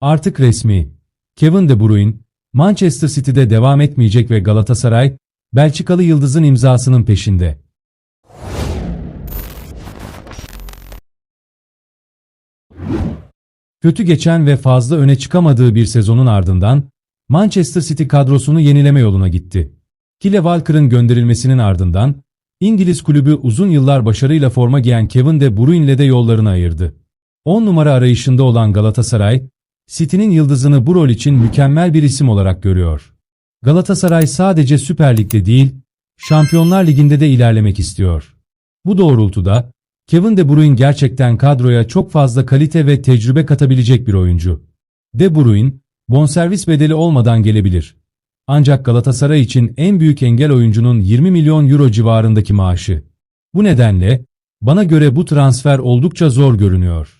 Artık resmi. Kevin De Bruyne, Manchester City'de devam etmeyecek ve Galatasaray, Belçikalı yıldızın imzasının peşinde. Kötü geçen ve fazla öne çıkamadığı bir sezonun ardından Manchester City kadrosunu yenileme yoluna gitti. Kyle Walker'ın gönderilmesinin ardından İngiliz kulübü uzun yıllar başarıyla forma giyen Kevin De Bruyne'le de yollarını ayırdı. 10 numara arayışında olan Galatasaray, City'nin yıldızını bu rol için mükemmel bir isim olarak görüyor. Galatasaray sadece Süper Lig'de değil, Şampiyonlar Ligi'nde de ilerlemek istiyor. Bu doğrultuda Kevin De Bruyne gerçekten kadroya çok fazla kalite ve tecrübe katabilecek bir oyuncu. De Bruyne, bonservis bedeli olmadan gelebilir. Ancak Galatasaray için en büyük engel oyuncunun 20 milyon euro civarındaki maaşı. Bu nedenle, bana göre bu transfer oldukça zor görünüyor.